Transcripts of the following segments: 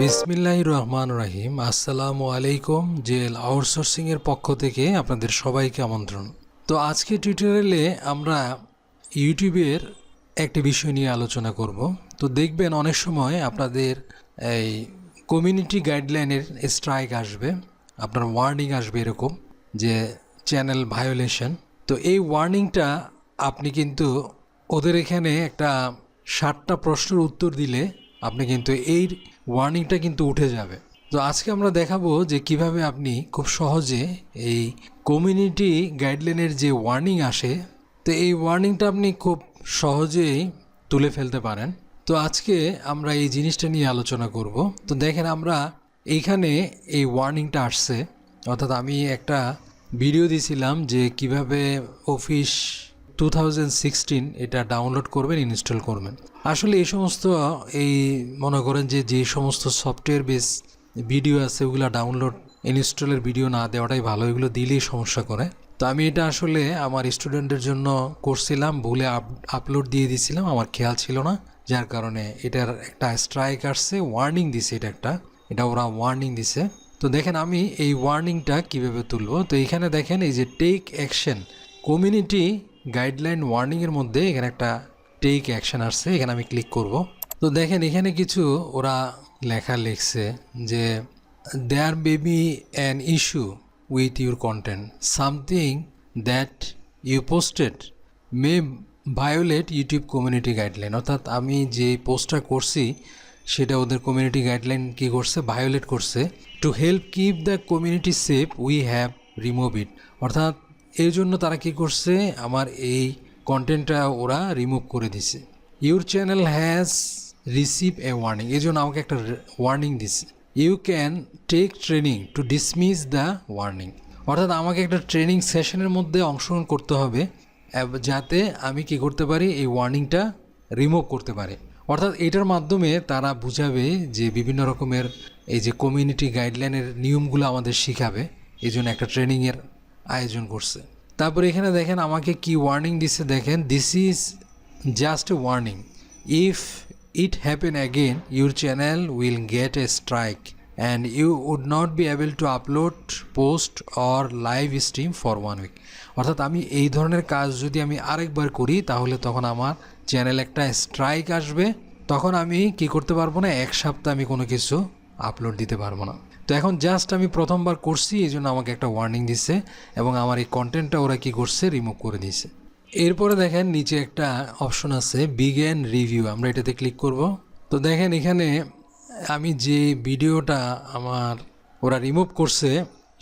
বিসমিল্লাহ রহমান রাহিম। আসসালামু আলাইকুম জেল আউটসোর্সিং এর পক্ষ থেকে আপনাদের সবাইকে আমন্ত্রণ। তো আজকে টিউটোরিয়ালে আমরা ইউটিউবের একটি বিষয় নিয়ে আলোচনা করব। তো দেখবেন অনেক সময় আপনাদের এই কমিউনিটি গাইডলাইনের স্ট্রাইক আসবে, আপনার ওয়ার্নিং আসবে এরকম যে চ্যানেল ভায়োলেশন তো এই ওয়ার্নিংটা আপনি কিন্তু ওদের এখানে একটা ষাটটা প্রশ্নের উত্তর দিলে আপনি কিন্তু এই ওয়ার্নিংটা কিন্তু উঠে যাবে। তো আজকে আমরা দেখাবো যে কীভাবে আপনি খুব সহজে এই কমিউনিটি গাইডলাইনের যে ওয়ার্নিং আসে, তো এই ওয়ার্নিংটা আপনি খুব সহজেই তুলে ফেলতে পারেন। তো আজকে আমরা এই জিনিসটা নিয়ে আলোচনা করব। তো দেখেন আমরা এইখানে এই ওয়ার্নিংটা আসছে। অর্থাৎ আমি একটা ভিডিও দিছিলাম যে কীভাবে অফিস টু এটা ডাউনলোড করবেন ইনস্টল করবেন। আসলে এই সমস্ত, এই মনে করেন যে যে সমস্ত সফটওয়্যার বেস ভিডিও আছে, ওগুলো ডাউনলোড ইনস্টলের ভিডিও না দেওয়াটাই ভালো, এগুলো দিলেই সমস্যা করে। তো আমি এটা আসলে আমার স্টুডেন্টের জন্য করছিলাম, ভুলে আপলোড দিয়ে দিয়েছিলাম আমার খেয়াল ছিল না, যার কারণে এটার একটা স্ট্রাইক আসছে ওয়ার্নিং দিছে এটা একটা, এটা ওরা ওয়ার্নিং দিছে। তো দেখেন আমি এই ওয়ার্নিংটা কীভাবে তুলবো, তো এখানে দেখেন এই যে টেক অ্যাকশন কমিউনিটি গাইডলাইন ওয়ার্নিংয়ের মধ্যে এখানে একটা টেক অ্যাকশন আসছে, এখানে আমি ক্লিক করব। তো দেখেন এখানে কিছু ওরা লেখা লিখছে যে there may be an issue with your content something that you posted may violate YouTube community guideline অর্থাৎ আমি যে পোস্টটা করছি, সেটা ওদের কমিউনিটি গাইডলাইন কি করছে? ভায়োলেট করছে। To help keep the community safe we have remove it অর্থাৎ এর জন্য তারা কি করছে? আমার এই কন্টেন্টটা ওরা রিমুভ করে দিছে। Your channel has receive a warning এই জন্য আমাকে একটা ওয়ার্নিং দিছে। You can take training to dismiss the warning অর্থাৎ আমাকে একটা ট্রেনিং সেশনের মধ্যে অংশগ্রহণ করতে হবে যাতে আমি কি করতে পারি? এই ওয়ার্নিংটা রিমুভ করতে পারি। অর্থাৎ এটার মাধ্যমে তারা বুঝাবে যে বিভিন্ন রকমের এই যে কমিউনিটি গাইডলাইনের নিয়মগুলো আমাদের শিখাবে। এই জন্য একটা ট্রেনিংয়ের আয়োজন করছে। তারপরে এখানে দেখেন আমাকে কি ওয়ার্নিং দিচ্ছে দেখেন this is just a warning if it happen again your channel will get a strike and you would not be able to upload post or live stream for one week অর্থাৎ আমি এই ধরনের কাজ যদি আমি আরেকবার করি, তাহলে তখন আমার চ্যানেল একটা স্ট্রাইক আসবে। তখন আমি কি করতে পারব না, এক সপ্তাহ আমি কোনো কিছু আপলোড দিতে পারব না। তো এখন জাস্ট আমি প্রথমবার করছি এই জন্য আমাকে একটা ওয়ার্নিং দিচ্ছে এবং আমার এই কন্টেন্টটা ওরা কি করছে রিমুভ করে দিয়েছে। এরপরে দেখেন নিচে একটা অপশন আছে বিগেন রিভিউ আমরা এটাতে ক্লিক করব। তো দেখেন এখানে আমি যে ভিডিওটা আমার ওরা রিমুভ করছে,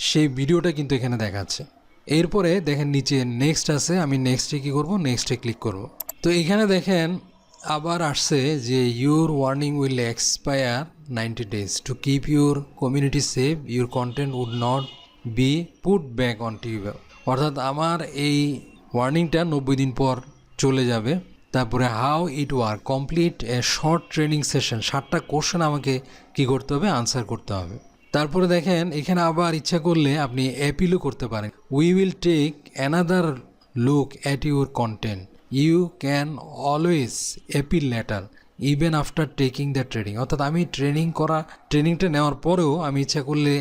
সেই ভিডিওটা কিন্তু এখানে দেখাচ্ছে। এরপরে দেখেন নিচে নেক্সট আছে, আমি নেক্সটে কী করব নেক্সটে ক্লিক করব। তো এখানে দেখেন আবার আসছে যে your warning will expire ninety days to keep your community safe your content would not be put back on tube অর্থাৎ আমার এই ওয়ার্নিংটা নব্বই দিন পর চলে যাবে। তারপরে how it work complete a short training session ষাটটা কোশ্চেন আমাকে কি করতে হবে? আনসার করতে হবে। তারপরে দেখেন, এখানে আবার ইচ্ছা করলে আপনি অ্যাপিলও করতে পারেন। We will take another look at your content you can always appeal letter even after taking the training অর্থাৎ আমি ট্রেনিং করা ট্রেনিংটা নেওয়ার পরেও আমি ইচ্ছা করলে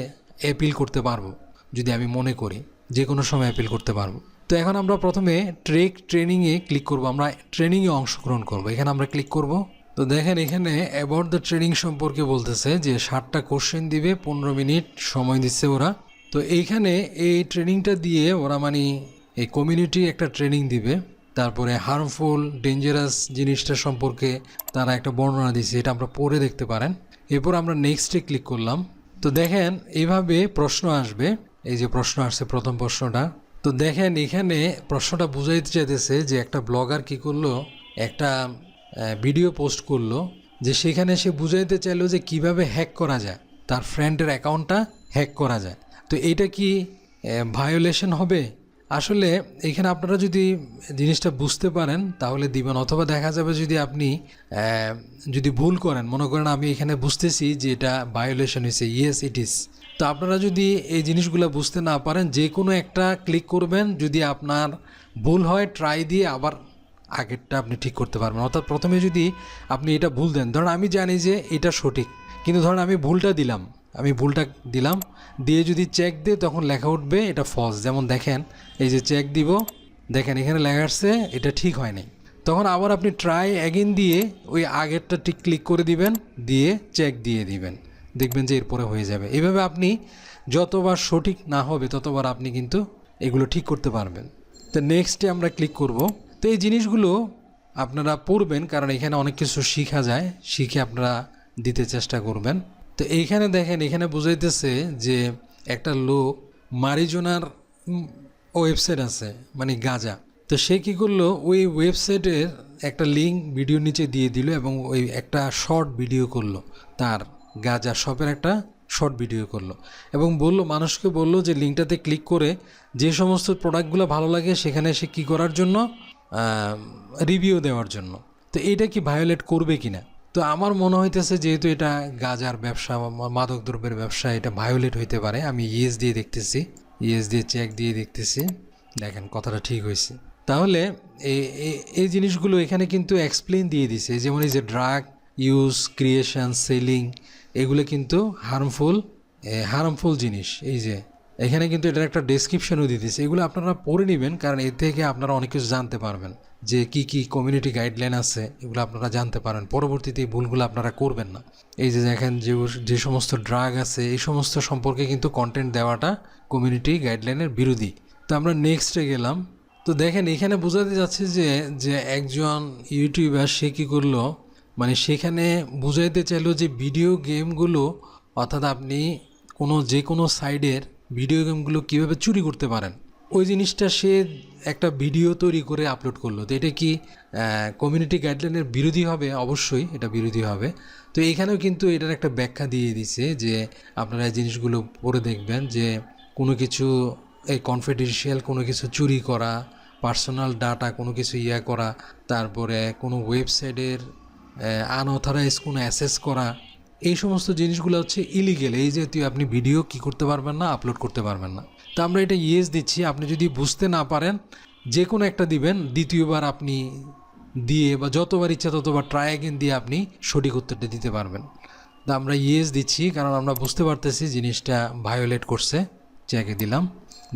অ্যাপিল করতে পারব, যদি আমি মনে করি যে কোনো সময় অ্যাপিল করতে পারব। তো এখন আমরা প্রথমে ট্রেক ট্রেনিংয়ে ক্লিক করব, আমরা ট্রেনিংয়ে অংশগ্রহণ করব। এখানে আমরা ক্লিক করব। তো দেখেন এখানে অ্যাবাউট দ্য ট্রেনিং সম্পর্কে বলতেছে যে ষাটটা কোশ্চেন দিবে, পনেরো মিনিট সময় দিচ্ছে ওরা। তো এইখানে এই ট্রেনিংটা দিয়ে ওরা মানে এই কমিউনিটি একটা ট্রেনিং দিবে। তারপরে হার্মফুল ডেঞ্জারাস জিনিসটা সম্পর্কে তারা একটা বর্ণনা দিয়েছে, এটা আমরা পড়ে দেখতে পারেন। এরপর আমরা নেক্সটে ক্লিক করলাম। তো দেখেন এইভাবে প্রশ্ন আসবে। এই যে প্রশ্ন আসছে, প্রথম প্রশ্নটা। তো দেখেন, এখানে প্রশ্নটা বুঝাইতে চাইতেছে যে একটা ব্লগার কি করল, একটা ভিডিও পোস্ট করল, যে সেখানে সে বুঝাইতে চাইলো যে কীভাবে হ্যাক করা যায়, তার ফ্রেন্ডের অ্যাকাউন্টটা হ্যাক করা যায়। তো এটা কি ভায়োলেশন হবে? আসলে এখানে আপনারা যদি জিনিসটা বুঝতে পারেন, তাহলে দিবেন। অথবা দেখা যাবে যদি আপনি যদি ভুল করেন, মনে করেন আমি এখানে বুঝতেছি যে এটা ভায়োলেশন হয়েছে ইয়েস ইট ইজ তো আপনারা যদি এই জিনিসগুলো বুঝতে না পারেন, যে কোনো একটা ক্লিক করবেন, যদি আপনার ভুল হয় ট্রাই দিয়ে আবার আগেরটা আপনি ঠিক করতে পারবেন। অর্থাৎ প্রথমে যদি আপনি এটা ভুল দেন, ধরুন আমি জানি যে এটা সঠিক, কিন্তু ধরুন আমি ভুলটা দিলাম। আমি ভুলটা দিলাম। দিয়ে যদি চেক দিই, তখন লেখা উঠবে এটা ফলস যেমন দেখেন, এই যে চেক দিব, দেখেন এখানে লেখা আসছে, এটা ঠিক হয়নি। তখন আবার আপনি ট্রাই অ্যাগেন দিয়ে ওই আগেরটা ঠিক ক্লিক করে দিবেন, দিয়ে চেক দিয়ে দিবেন। দেখবেন যে এরপরে হয়ে যাবে। এভাবে আপনি যতবার সঠিক না হবে, ততবার আপনি কিন্তু এগুলো ঠিক করতে পারবেন। তো নেক্সটে আমরা ক্লিক করব। তো এই জিনিসগুলো আপনারা পড়বেন, কারণ এখানে অনেক কিছু শেখা যায়। শিখে আপনারা দিতে চেষ্টা করবেন। তো এইখানে দেখেন এখানে বুঝাইতেছে যে একটা লোক মারিজোনার ওয়েবসাইট আছে মানে গাজা। তো সে কী করল? ওই ওয়েবসাইটের একটা লিঙ্ক ভিডিও নিচে দিয়ে দিল এবং ওই একটা শর্ট ভিডিও করল। তার গাজা শপের একটা শর্ট ভিডিও করল এবং বলল, মানুষকে বলল যে লিঙ্কটাতে ক্লিক করে যে সমস্ত প্রোডাক্টগুলো ভালো লাগে সেখানে সে কী করার জন্য? রিভিউ দেওয়ার জন্য। তো এটা কি ভায়োলেট করবে কিনা? তো আমার মনে হইতেছে যেহেতু এটা গাজার ব্যবসা মাদক দ্রব্যের ব্যবসা, এটা ভায়োলেট হইতে পারে। আমি ইএস দিয়ে দেখতেছি, ইএস দিয়ে চেক দিয়ে দেখতেছি। দেখেন কথাটা ঠিক হয়েছে তাহলে এ- এ- এই জিনিসগুলো এখানে কিন্তু এক্সপ্লেন দিয়ে দিছে। যেমন এই যে ড্রাগ ইউজ ক্রিয়েশন সেলিং এগুলো কিন্তু হার্মফুল হার্মফুল জিনিস। এই যে, এখানে কিন্তু এটার একটা ডেসক্রিপশনও দিয়ে দিচ্ছে এগুলো আপনারা পড়ে নেবেন, কারণ এর থেকে আপনারা অনেক কিছু জানতে পারবেন। যে কি কি কমিউনিটি গাইডলাইন আছে, এগুলো আপনারা জানতে পারেন। পরবর্তীতে এই ভুলগুলো আপনারা করবেন না। এই যে দেখেন যে যে সমস্ত ড্রাগ আছে, এই সমস্ত সম্পর্কে কিন্তু কন্টেন্ট দেওয়াটা কমিউনিটি গাইডলাইনের বিরোধী। তো আমরা নেক্সটে গেলাম। তো দেখেন এখানে বোঝাতে যাচ্ছে যে যে একজন ইউটিউবার সে কী করল? মানে সেখানে বুঝাইতে চাইলো যে ভিডিও গেমগুলো অর্থাৎ আপনি কোনো যে কোনো সাইডের ভিডিও গেমগুলো কীভাবে চুরি করতে পারেন। ওই জিনিসটা সে একটা ভিডিও তৈরি করে আপলোড করল। তো এটা কি কমিউনিটি গাইডলাইনের বিরোধী হবে? অবশ্যই এটা বিরোধী হবে। তো এখানেও কিন্তু এটার একটা ব্যাখ্যা দিয়ে দিছে যে আপনারা এই জিনিসগুলো পড়ে দেখবেন যে কোনো কিছু, এই কনফিডেন্সিয়াল কোনো কিছু চুরি করা পার্সোনাল ডাটা কোনো কিছু ইয়া করা, তারপরে কোনো ওয়েবসাইটের আনঅথরাইজ কোনো অ্যাসেস করা, এই সমস্ত জিনিসগুলো হচ্ছে ইলিগেল এই যে তুই আপনি ভিডিও কি করতে পারবেন না আপলোড করতে পারবেন না। তো আমরা এটা ইয়েস দিচ্ছি। আপনি যদি বুঝতে না পারেন যে কোনো একটা দিবেন, দ্বিতীয়বার আপনি দিয়ে বা যতবার ইচ্ছা ততবার ট্রাই অ্যাগেন দিয়ে আপনি সঠিক উত্তরটা দিতে পারবেন। তো আমরা ইয়েস দিচ্ছি, কারণ আমরা বুঝতে পারতেছি জিনিসটা ভায়োলেট করছে। চেকে দিলাম।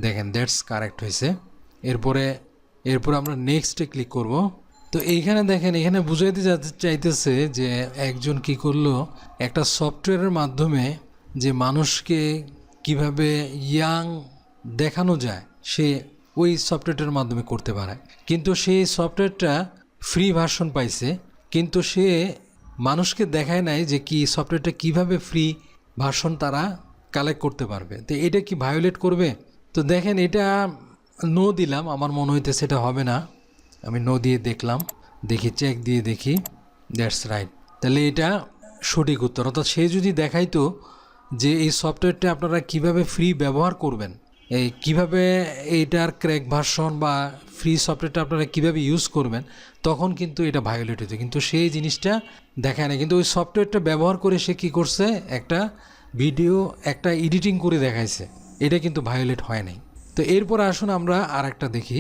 দেখেন দ্যাটস কারেক্ট হয়েছে। এরপরে, এরপর আমরা নেক্সটে ক্লিক করব। তো এইখানে দেখেন, এখানে বুঝাইতে চাইতেছে যে একজন কি করল? একটা সফটওয়্যারের মাধ্যমে যে মানুষকে কীভাবে ইয়াং দেখানো যায়, সে ওই সফটওয়্যারটার মাধ্যমে করতে পারে। কিন্তু সেই সফটওয়্যারটা ফ্রি ভার্সন পাইছে, কিন্তু সে মানুষকে দেখায় নাই যে কি সফটওয়্যারটা কীভাবে ফ্রি ভার্সন তারা কালেক্ট করতে পারবে। তো এটা কি ভায়োলেট করবে? তো দেখেন, এটা নো দিলাম, আমার মনে হইতেছে সেটা হবে না। আমি নো দিয়ে দেখলাম, দেখি চেক দিয়ে দেখি দ্যাটস রাইট তাহলে এটা সঠিক উত্তর। অর্থাৎ সে যদি দেখাইতো যে এই সফটওয়্যারটা আপনারা কীভাবে ফ্রি ব্যবহার করবেন এই কীভাবে এইটার ক্র্যাক ভার্সন বা ফ্রি সফটওয়্যারটা আপনারা কীভাবে ইউজ করবেন, তখন কিন্তু এটা ভায়োলেট হতো কিন্তু সেই জিনিসটা দেখায় না কিন্তু ওই সফটওয়্যারটা ব্যবহার করে সে কী করছে, একটা ভিডিও একটা এডিটিং করে দেখাইছে। এটা কিন্তু ভায়োলেট হয় নাই। তো এরপর আসুন আমরা আর একটা দেখি।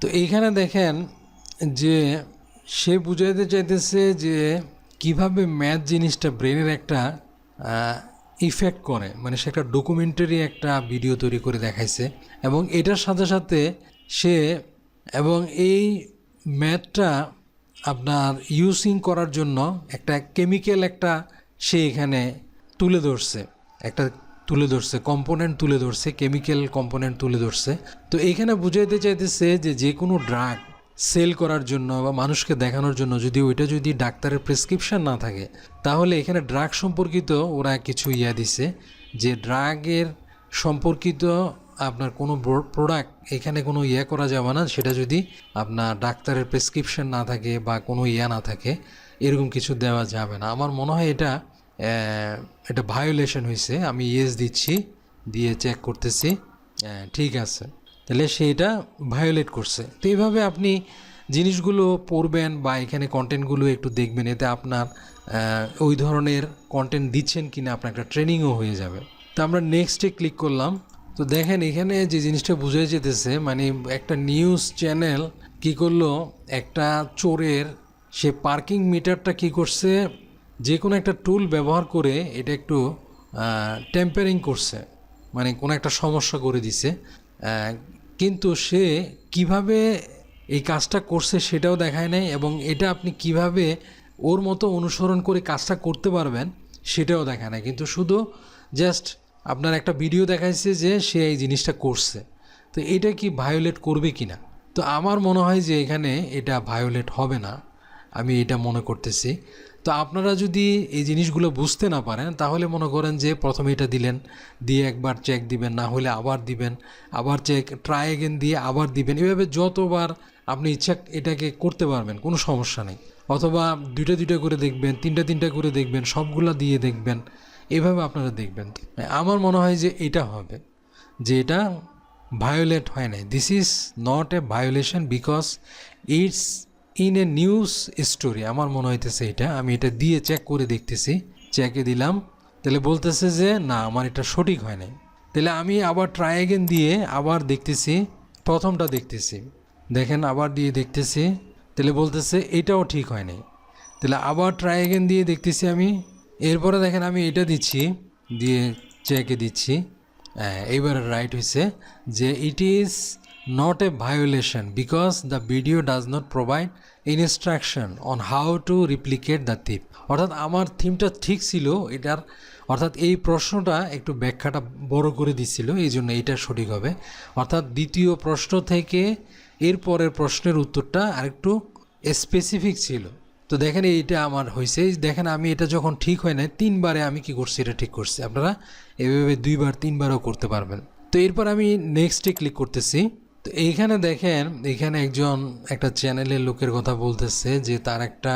তো এইখানে দেখেন যে সে বুঝাইতে চাইতেছে যে কীভাবে ম্যাথ জিনিসটা ব্রেনের একটা ইফেক্ট করে। মানে সে একটা ডকুমেন্টারি একটা ভিডিও তৈরি করে দেখাইছে এবং এটার সাথে সাথে সে এবং এই ম্যাথটা আপনার ইউজিং করার জন্য একটা কেমিক্যাল একটা সে এখানে তুলে ধরছে। একটা তুলে ধরছে কম্পোনেন্ট তুলে ধরছে কেমিক্যাল কম্পোনেন্ট তুলে ধরছে। তো এখানে বুঝাইতে চাইতেছে যে যে কোনো ড্রাগ সেল করার জন্য বা মানুষকে দেখানোর জন্য যদি ওইটা যদি ডাক্তারের প্রেসক্রিপশন না থাকে, তাহলে এখানে ড্রাগ সম্পর্কিত ওরা কিছু ইয়া দিছে যে ড্রাগের সম্পর্কিত আপনার কোনো প্রোডাক্ট এখানে কোনো ইয়ে করা যাবে না, সেটা যদি আপনার ডাক্তারের প্রেসক্রিপশন না থাকে বা কোনো ইয়া না থাকে, এরকম কিছু দেওয়া যাবে না। আমার মনে হয় এটা এটা ভায়োলেশন হয়েছে আমি ইয়েস দিচ্ছি, দিয়ে চেক করতেছি। ঠিক আছে। তাহলে সে এটা ভায়োলেট করছে। তো এইভাবে আপনি জিনিসগুলো পড়বেন বা এখানে কন্টেন্টগুলো একটু দেখবেন, এতে আপনার ওই ধরনের কন্টেন্ট দিচ্ছেন কি না আপনার একটা ট্রেনিংও হয়ে যাবে। তো আমরা নেক্সটে ক্লিক করলাম। তো দেখেন এখানে যে জিনিসটা বোঝা যেতেছে মানে একটা নিউজ চ্যানেল কি করল? একটা চোরের, সে পার্কিং মিটারটা কি করছে? যে কোনো একটা টুল ব্যবহার করে এটা একটু টেম্পারিং করছে। মানে কোনো একটা সমস্যা করে দিছে। কিন্তু সে কীভাবে এই কাজটা করছে সেটাও দেখায় নাই এবং এটা আপনি কীভাবে ওর মতো অনুসরণ করে কাজটা করতে পারবেন সেটাও দেখায় না কিন্তু শুধু জাস্ট আপনার একটা ভিডিও দেখাইছে যে সে এই জিনিসটা করছে। তো এটা কি ভায়োলেট করবে কি না তো আমার মনে হয় যে এখানে এটা ভায়োলেট হবে না। আমি এটা মনে করতেছি। তো আপনারা যদি এই জিনিসগুলো বুঝতে না পারেন, তাহলে মনে করেন যে প্রথমে এটা দিলেন, দিয়ে একবার চেক দিবেন, না হলে আবার দিবেন, আবার চেক ট্রাই এগেন দিয়ে আবার দিবেন। এভাবে যতবার আপনি ইচ্ছা এটাকে করতে পারবেন, কোনো সমস্যা নেই। অথবা দুইটা দুইটা করে দেখবেন, তিনটা তিনটা করে দেখবেন, সবগুলা দিয়ে দেখবেন, এভাবে আপনারা দেখবেন। আমার মনে হয় যে এটা হবে, যে এটা ভায়োলেট হয় নাই। This is not a violation because it's in a news story আমার মনে হইতেছে এটা আমি এটা দিয়ে চেক করে দেখতেছি চেকে দিলাম তাহলে বলতেছে যে না আমার এটা সঠিক হয় নাই। তাহলে আমি আবার ট্রাই এগেন দিয়ে আবার দেখতেছি প্রথমটা দেখতেছি। দেখেন আবার দিয়ে দেখতেছি তাহলে বলতেছে এটাও ঠিক হয় নাই। তাহলে আবার ট্রাই এগেন দিয়ে দেখতেছি আমি এরপরে দেখেন আমি এটা দিচ্ছি দিয়ে চেকে দিচ্ছি। হ্যাঁ, এইবার রাইট হয়েছে যে it is not a violation because the video does not provide instruction on how to replicate the theft অর্থাৎ আমার থিমটা ঠিক ছিল, এটার, অর্থাৎ এই প্রশ্নটা একটু ব্যাখ্যাটা বড় করে দিচ্ছিল এই জন্য এটা সঠিক হবে। অর্থাৎ দ্বিতীয় প্রশ্ন থেকে এর পরের প্রশ্নের উত্তরটা আরেকটু স্পেসিফিক ছিল। তো দেখেন এইটা আমার হয়েছে দেখেন আমি এটা যখন ঠিক হয় না তিনবারে আমি কি করছি, এটা ঠিক করছি। আপনারা এভাবে দুইবার, তিনবারও করতে পারবেন। তো এরপর আমি নেক্সটে ক্লিক করতেছি। তো এইখানে দেখেন, এখানে একজন একটা চ্যানেলের লোকের কথা বলতেছে যে তার একটা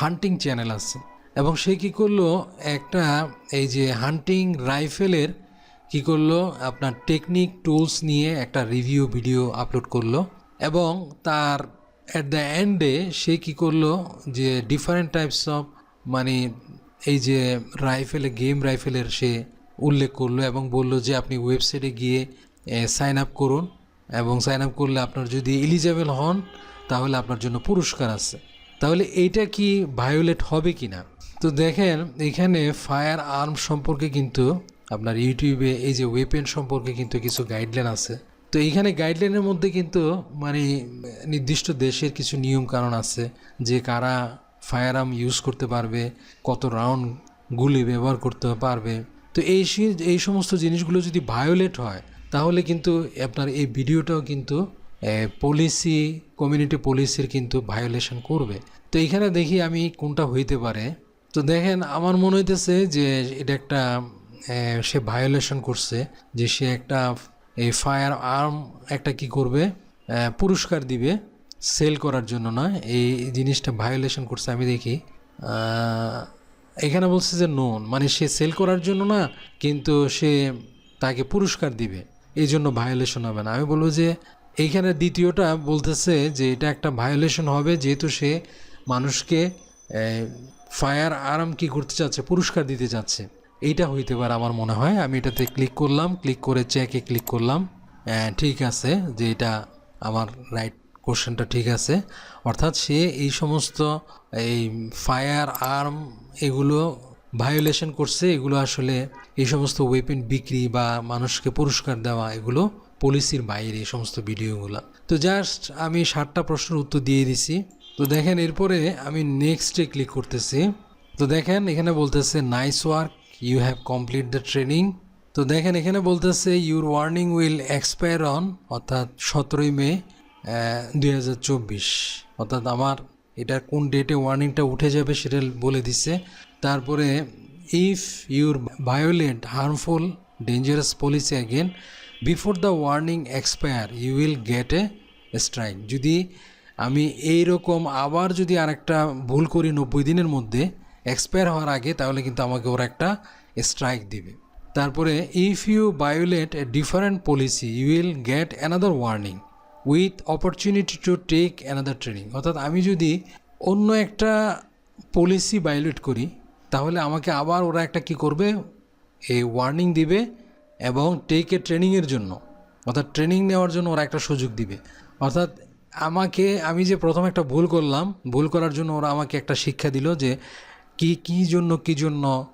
হান্টিং চ্যানেল আছে। এবং সে কি করল, একটা এই যে হান্টিং রাইফেলের কি করল, আপনার টেকনিক টুলস নিয়ে একটা রিভিউ ভিডিও আপলোড করল। এবং তার অ্যাট দ্য এন্ডে সে কি করল, যে ডিফারেন্ট টাইপস অফ মানে এই যে রাইফেলে গেম রাইফেলের সে উল্লেখ করল এবং বলল যে আপনি ওয়েবসাইটে গিয়ে সাইন আপ করুন। এবং সাইন আপ করলে আপনার যদি এলিজেবল হন, তাহলে আপনার জন্য পুরস্কার আছে। তাহলে এইটা কি ভায়োলেট হবে কি না? তো দেখেন, এখানে ফায়ার আর্ম সম্পর্কে কিন্তু আপনার ইউটিউবে এই যে ওয়েপেন সম্পর্কে কিন্তু কিছু গাইডলাইন আছে। তো এইখানে গাইডলাইনের মধ্যে কিন্তু মানে নির্দিষ্ট দেশের কিছু নিয়ম কারণ আছে, যে কারা ফায়ার আর্ম ইউজ করতে পারবে, কত রাউন্ড গুলি ব্যবহার করতে পারবে। তো এই এই সমস্ত জিনিসগুলো যদি ভায়োলেট হয় তাহলে কিন্তু আপনার এই ভিডিওটাও কিন্তু পলিসি কমিউনিটি পলিসির কিন্তু ভায়োলেশন করবে। তো এইখানে দেখি আমি কোনটা হইতে পারে। তো দেখেন, আমার মনে হইতেছে যে এটা একটা সে ভায়োলেশন করছে, যে সে একটা এই ফায়ার আর্ম একটা কি করবে পুরস্কার দিবে সেল করার জন্য না, এই জিনিসটা ভায়োলেশন করছে, আমি দেখি। এখানে বলছে যে নোন মানে সে সেল করার জন্য না, কিন্তু সে তাকে পুরস্কার দিবে। এই জন্য ভায়োলেশন হবে না। আমি বলব যে, এইখানে দ্বিতীয়টা বলতেছে যে, এটা একটা ভায়োলেশন হবে যেহেতু সে মানুষকে ফায়ার আরাম কি করতে চাচ্ছে, পুরস্কার দিতে চাচ্ছে। এইটা হইতে পারে আমার মনে হয়। আমি এটাতে ক্লিক করলাম ক্লিক করে চেকে ক্লিক করলাম। ঠিক আছে যে এটা আমার রাইট কোশ্চেনটা ঠিক আছে। অর্থাৎ সে এই সমস্ত, এই ফায়ার আর্ম এগুলো ভায়োলেশন করছে, এগুলো আসলে এই সমস্ত ওয়েপেন বিক্রি বা মানুষকে পুরস্কার দেওয়া, এগুলো পলিসির বাইরে এই সমস্ত ভিডিওগুলো তো জাস্ট আমি ষাটটা প্রশ্নের উত্তর দিয়ে দিছি। তো দেখেন, এরপরে আমি নেক্সটে ক্লিক করতেছি। তো দেখেন, এখানে বলতেছে nice work you have complete the training তো দেখেন, এখানে বলতেছে your warning will expire on অর্থাৎ সতেরোই মে দুই হাজার চব্বিশ। অর্থাৎ আমার এটা কোন ডেটে ওয়ার্নিংটা উঠে যাবে সেটা বলে দিছে। তারপরে if your violate harmful dangerous policy again before the warning expire you will get a strike যদি আমি এই রকম আবার যদি আরেকটা ভুল করি নব্বই দিনের মধ্যে এক্সপায়ার হওয়ার আগে, তাহলে কিন্তু আমাকে ওরা একটা স্ট্রাইক দিবে। তারপরে if you violate a different policy you will get another warning with opportunity to take another training অর্থাৎ আমি যদি অন্য একটা পলিসি ভায়োলেট করি তাহলে আমাকে আবার ওরা একটা কি করবে? এই ওয়ার্নিং দিবে এবং টেক ট্রেনিংয়ের জন্য, অর্থাৎ ট্রেনিং নেওয়ার জন্য ওরা একটা সুযোগ দিবে। অর্থাৎ আমাকে, আমি যে প্রথম একটা ভুল করলাম, ভুল করার জন্য ওরা আমাকে একটা শিক্ষা দিল যে কি, কী জন্য কী জন্য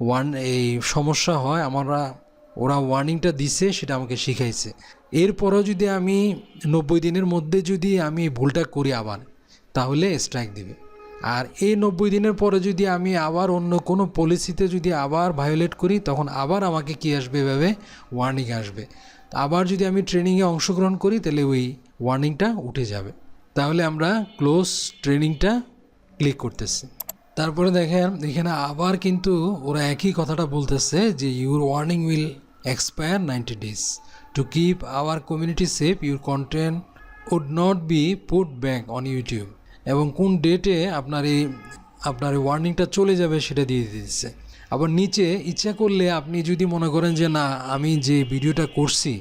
ওয়ান এই সমস্যা হয়, আমরা, ওরা ওয়ার্নিংটা দিছে, সেটা আমাকে শিখাইছে। এরপরেও যদি আমি নব্বই দিনের মধ্যে যদি আমি ভুলটা করি আবার, তাহলে স্ট্রাইক দিবে। আর এই নব্বই দিনের পরে যদি আমি আবার অন্য কোনো পলিসিতে যদি আবার ভায়োলেট করি, তখন আবার আমাকে কি আসবে এভাবে ওয়ার্নিং আসবে। আবার যদি আমি ট্রেনিংয়ে অংশগ্রহণ করি, তাহলে ওই ওয়ার্নিংটা উঠে যাবে। তাহলে আমরা ক্লোজ ট্রেনিংটা ক্লিক করতেছি। তারপরে দেখেন, এখানে আবার কিন্তু ওরা একই কথাটা বলতেছে যে your warning will expire ninety days to keep our community safe your content would not be put back on YouTube এবং কোন ডেটে আপনার এই আপনার এই ওয়ার্নিংটা চলে যাবে সেটা দিয়ে দিচ্ছে আবার নিচে ইচ্ছা করলে আপনি যদি মনে করেন যে না, আমি যে ভিডিওটা করছি,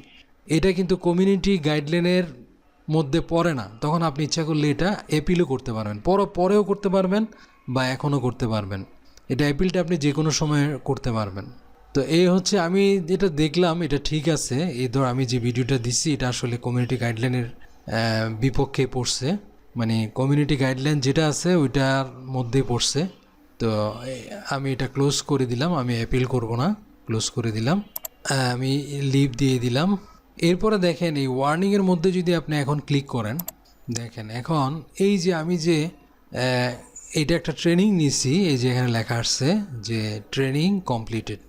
এটা কিন্তু কমিউনিটি গাইডলাইনের মধ্যে পড়ে না, তখন আপনি ইচ্ছা করলে এটা অ্যাপিলও করতে পারবেন। পর, পরেও করতে পারবেন বা এখনও করতে পারবেন। এটা অ্যাপিলটা আপনি যে কোনো সময় করতে পারবেন। তো এই হচ্ছে, আমি যেটা দেখলাম, এটা ঠিক আছে। এই ধর, আমি যে ভিডিওটা দিচ্ছি এটা আসলে কমিউনিটি গাইডলাইনের বিপক্ষে পড়ছে। মানে কমিউনিটি গাইডলাইন যেটা আছে, ওইটার মধ্যেই পড়ছে। তো আমি এটা ক্লোজ করে দিলাম, আমি অ্যাপিল করব না ক্লোজ করে দিলাম। আমি লিভ দিয়ে দিলাম। এরপরে দেখেন, এই ওয়ার্নিংয়ের মধ্যে যদি আপনি এখন ক্লিক করেন, দেখেন এখন এই যে আমি যে এইটা একটা ট্রেনিং নিছি, এই যে এখানে লেখা আসছে যে ট্রেনিং কমপ্লিটেড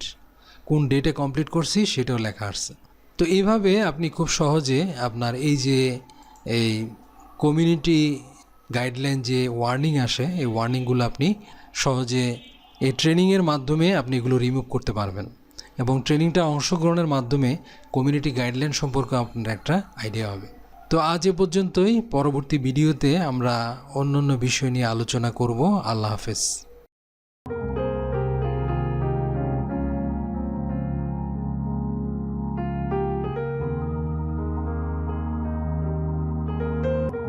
কোন ডেটে কমপ্লিট করছি, সেটাও লেখা আসছে। তো এইভাবে আপনি খুব সহজে আপনার এই যে, এই কমিউনিটি গাইডলাইন যে ওয়ার্নিং আসে, এই ওয়ার্নিংগুলো আপনি সহজে এই ট্রেনিংয়ের মাধ্যমে আপনি এগুলো রিমুভ করতে পারবেন। এবং ট্রেনিংটা অংশগ্রহণের মাধ্যমে কমিউনিটি গাইডলাইন সম্পর্কে আপনার একটা আইডিয়া হবে। তো আজ এ পর্যন্তই, পরবর্তী ভিডিওতে আমরা অন্য অন্য বিষয় নিয়ে আলোচনা করব। আল্লাহ হাফেজ।